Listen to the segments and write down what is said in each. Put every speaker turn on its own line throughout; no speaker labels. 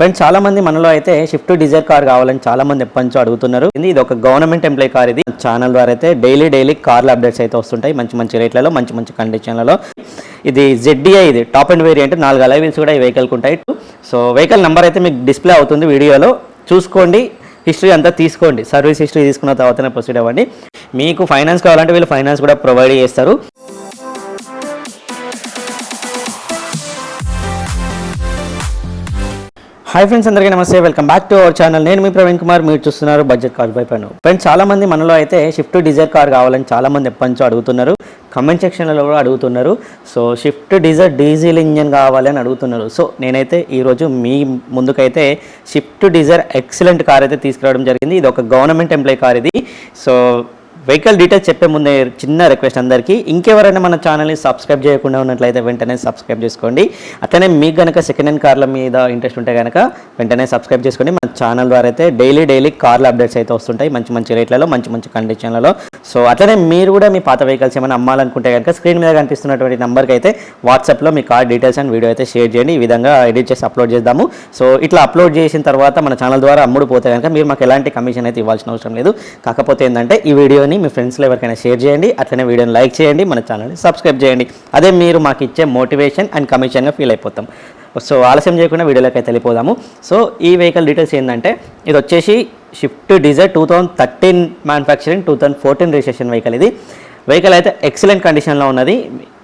friends చాలా మంది మనలో అయితే షిఫ్ట్ డిజైర్ కార్ కావాలని చాలా మంది ఎప్పటి అడుగుతున్నారు ఇది ఒక గవర్నమెంట్ ఎంప్లాయీ కార్ ఇది ఛానల్ ద్వారా అయితే డైలీ డైలీ కార్లు అప్డేట్స్ అయితే వస్తుంటాయి మంచి మంచి రేట్లలో మంచి మంచి కండిషన్లలో ఇది జెడ్డీఐ ఇది టాప్ అండ్ వేరియంట్ నాలుగు అలై కూడా ఈ వెహికల్కి ఉంటాయి సో వెహికల్ నెంబర్ అయితే మీకు డిస్ప్లే అవుతుంది వీడియోలో చూసుకోండి హిస్టరీ అంతా తీసుకోండి సర్వీస్ హిస్టరీ తీసుకున్న తర్వాతనే ప్రొసీడ్ అవ్వండి మీకు ఫైనాన్స్ కావాలంటే వీళ్ళు ఫైనాన్స్ కూడా ప్రొవైడ్ చేస్తారు హాయ్ ఫ్రెండ్స్ అందరికీ నమస్తే welcome back to our channel నేను మీ ప్రవీణ్ కుమార్ మీరు చూస్తున్నారు బడ్జెట్ కార్ బై పను ఫ్రెండ్స్ చాలామంది మనలో అయితే షిఫ్ట్ డిజైర్ కార్ కావాలని చాలామంది ఎప్పటి నుంచో అడుగుతున్నారు కమెంట్ సెక్షన్లో కూడా అడుగుతున్నారు so Swift Dzire diesel engine కావాలని అడుగుతున్నారు సో నేనైతే ఈరోజు మీ ముందుకైతే షిఫ్ట్ డిజైర్ ఎక్సలెంట్ కార్ అయితే తీసుకురావడం జరిగింది ఇది ఒక గవర్నమెంట్ ఎంప్లాయీ కార్ ఇది సో వెహికల్ డీటెయిల్స్ చెప్పే ముందే చిన్న రిక్వెస్ట్ అందరికీ ఇంకెవరైనా మన ఛానల్ని సబ్స్క్రైబ్ చేయకుండా ఉన్నట్లయితే వెంటనే సబ్స్క్రైబ్ చేసుకోండి అట్లనే మీకు కనుక సెకండ్ హ్యాండ్ కార్ల మీద ఇంట్రెస్ట్ ఉంటే కనుక వెంటనే సబ్స్క్రైబ్ చేసుకోండి మన ఛానల్ ద్వారా అయితే డైలీ డైలీ కార్ల అప్డేట్స్ అయితే వస్తుంటాయి మంచి మంచి రేట్లలో మంచి మంచి కండిషన్లలో సో అట్లనే మీరు కూడా మీ పాత వెహికల్స్ ఏమైనా అమ్మాలనుకుంటే కనుక స్క్రీన్ మీద కనిపిస్తున్నటువంటి నెంబర్కి అయితే వాట్సాప్లో మీ కార్ డీటెయిల్స్ అండ్ వీడియో అయితే షేర్ చేయండి ఈ విధంగా ఎడిట్ చేసి అప్లోడ్ చేద్దాము సో ఇట్లా అప్లోడ్ చేసిన తర్వాత మన ఛానల్ ద్వారా అమ్ముడు పోతే కనుక మీరు మాకు ఎలాంటి కమిషన్ అయితే ఇవ్వాల్సిన అవసరం లేదు కాకపోతే ఏంటంటే ఈ వీడియోని మీ ఫ్రెండ్స్లో ఎవరికైనా షేర్ చేయండి అట్లనే వీడియోని లైక్ చేయండి మన ఛానల్ని సబ్స్క్రైబ్ చేయండి అదే మీరు మాకు ఇచ్చే మోటివేషన్ అండ్ కమిషన్గా ఫీల్ అయిపోతాం సో ఆలస్యం చేయకుండా వీడియోలోకి అయితే వెళ్ళిపోదాము సో ఈ వెహికల్ డీటెయిల్స్ ఏంటంటే ఇది వచ్చేసి Swift Dzire two thousand thirteen manufacturing two thousand fourteen registration vehicle ఇది వెహికల్ అయితే ఎక్సలెంట్ కండిషన్లో ఉన్నది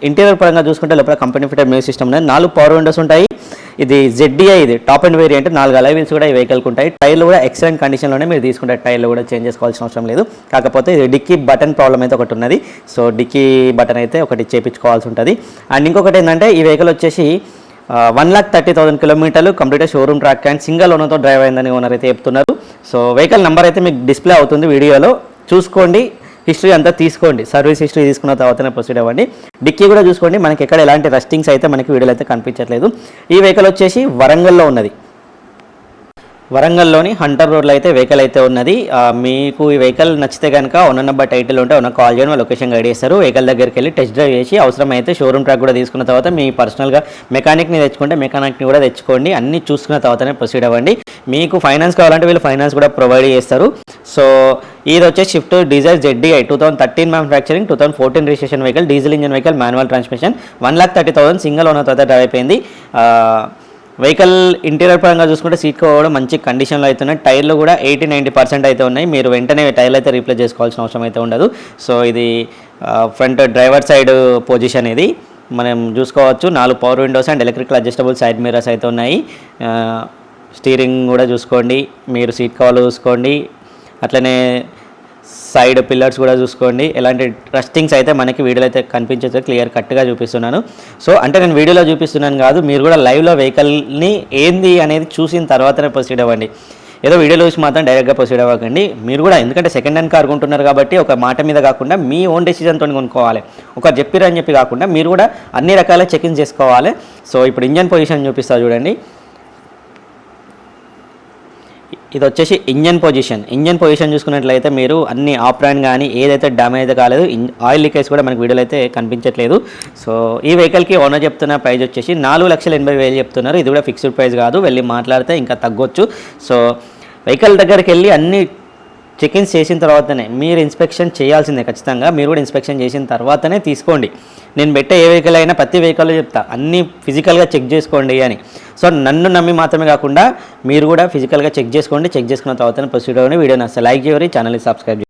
ఇంటీరియర్ పరంగా చూసుకుంటే లోపల కంపెనీ ఫిటెడ్ మ్యూజిక్ సిస్టమ్ ఉన్నది నాలుగు పవర్ విండోస్ ఉంటాయి ఇది జెడ్డీఐ ఇది టాప్ అండ్ వేరియంట్ నాలుగు అలైవిల్స్ కూడా ఈ వెహికల్ ఉంటాయి టైర్లు కూడా ఎక్సలెంట్ కండిషన్లోనే మీరు తీసుకుంటే టైర్లు కూడా చేంజ్ చేసుకోవాల్సిన అవసరం లేదు కాకపోతే ఇది డిక్కీ బటన్ ప్రాబ్లం అయితే ఒకటి ఉన్నది సో డిక్కీ బటన్ అయితే ఒకటి చేపించుకోవాల్సి ఉంటుంది అండ్ ఇంకొకటి ఏంటంటే ఈ వెహికల్ వచ్చేసి వన్ లాక్ థర్టీ థౌసండ్ కిలోమీటర్లు కంప్లీట్గా షోరూమ్ ట్రాక్ అండ్ సింగల్ ఓనర్తో డ్రైవ్ అయిందని ఓనర్ అయితే చెప్తున్నారు సో వెహికల్ నెంబర్ అయితే మీకు డిస్ప్లే అవుతుంది వీడియోలో చూసుకోండి హిస్టరీ అంతా తీసుకోండి సర్వీస్ హిస్టరీ తీసుకున్న తర్వాతనే ప్రొసీడ్ అవ్వండి డిక్కీ కూడా చూసుకోండి మనకి ఎక్కడ ఎలాంటి రస్టింగ్స్ అయితే మనకి వీడియోలు అయితే కనిపించట్లేదు ఈ వెహికల్ వచ్చేసి వరంగల్లో ఉన్నది వరంగల్లోని హంటర్ రోడ్లో అయితే వెహికల్ అయితే ఉన్నది మీకు ఈ వెహికల్ నచ్చితే కనుక ఉన్న నెంబర్ టైటిల్ ఉంటే ఉన్న కాల్ చేయడం లొకేషన్ గైడ్ చేస్తారు వెహికల్ దగ్గరికి వెళ్ళి టెస్ట్ డ్రైవ్ చేసి అవసరమైతే షోరూమ్ ట్రాక్ కూడా తీసుకున్న తర్వాత మీ పర్సనల్గా మెకానిక్ని తెచ్చుకుంటే మెకానిక్ని కూడా తెచ్చుకోండి అన్నీ చూసుకున్న తర్వాతనే ప్రొసీడ్ అవ్వండి మీకు ఫైనాన్స్ కావాలంటే వీళ్ళు ఫైనాన్స్ కూడా ప్రొవైడ్ చేస్తారు సో ఇది వచ్చే Swift diesel ZDI two thousand thirteen manufacturing two thousand fourteen registration vehicle diesel engine vehicle manual transmission one lakh thirty thousand single owner తర్వాత డ్రైవ్ అయిపోయింది వెహికల్ ఇంటీరియర్ పరంగా చూసుకుంటే సీట్ కూడా మంచి కండిషన్లో అయితే ఉన్నాయి టైర్లు కూడా ఎయిటీ నైంటీ పర్సెంట్ అయితే ఉన్నాయి మీరు వెంటనే టైర్లు అయితే రీప్లేస్ చేసుకోవాల్సిన అవసరం అయితే ఉండదు సో ఇది ఫ్రంట్ డ్రైవర్ సైడ్ పొజిషన్ ఇది మనం చూసుకోవచ్చు నాలుగు power windows and electrical adjustable side mirrors అయితే ఉన్నాయి స్టీరింగ్ కూడా చూసుకోండి మీరు సీట్ కవర్లు చూసుకోండి అట్లనే సైడ్ పిల్లర్స్ కూడా చూసుకోండి ఎలాంటి ట్రస్టింగ్స్ అయితే మనకి వీడియోలో అయితే కనిపించదు క్లియర్ కట్గా చూపిస్తున్నాను సో అంటే నేను వీడియోలో చూపిస్తున్నాను కాదు మీరు కూడా లైవ్లో వెహికల్ని ఏంది అనేది చూసిన తర్వాతనే ప్రొసీడ్ అవ్వండి ఏదో వీడియోలో చూసి మాత్రం డైరెక్ట్గా ప్రొసీడ్ అవ్వకండి మీరు కూడా ఎందుకంటే సెకండ్ హ్యాండ్ కార్ కొంటున్నారు కాబట్టి ఒక మాట మీద కాకుండా మీ ఓన్ డెసిజన్తో కొనుక్కోవాలి ఒక చెప్పిరని చెప్పి కాకుండా మీరు కూడా అన్ని రకాల చెకింగ్ చేసుకోవాలి సో ఇప్పుడు ఇంజన్ పొజిషన్ చూపిస్తా చూడండి ఇది వచ్చేసి ఇంజన్ పొజిషన్ ఇంజన్ పొజిషన్ చూసుకున్నట్లయితే మీరు అన్ని ఆప్రాన్ కానీ ఏదైతే డ్యామేజ్ కాలేదు ఆయిల్ లీకేజ్ కూడా మనకు వీడియోలో అయితే కనిపించట్లేదు సో ఈ వెహికల్కి ఓనర్ చెప్తున్న ప్రైస్ వచ్చేసి నాలుగు లక్షల ఎనభై వేలు చెప్తున్నారు ఇది కూడా ఫిక్స్డ్ ప్రైస్ కాదు వెళ్ళి మాట్లాడితే ఇంకా తగ్గొచ్చు సో వెహికల్ దగ్గరికి వెళ్ళి అన్ని చెకింగ్స్ చేసిన తర్వాతనే మీరు ఇన్స్పెక్షన్ చేయాల్సిందే ఖచ్చితంగా మీరు కూడా ఇన్స్పెక్షన్ చేసిన తర్వాతనే తీసుకోండి నేను పెట్టే ఏ వెహికల్ అయినా ప్రతి వెహికల్ చెప్తా అన్నీ ఫిజికల్గా చెక్ చేసుకోండి అని సో నన్ను నమ్మి మాత్రమే కాకుండా మీరు కూడా ఫిజికల్గా చెక్ చేసుకోండి చెక్ చేసుకున్న తర్వాత ప్రొసీడ్ అవ్వండి వీడియో అసలు లైక్ చేయరు ఛానల్ని సబ్స్క్రైబ్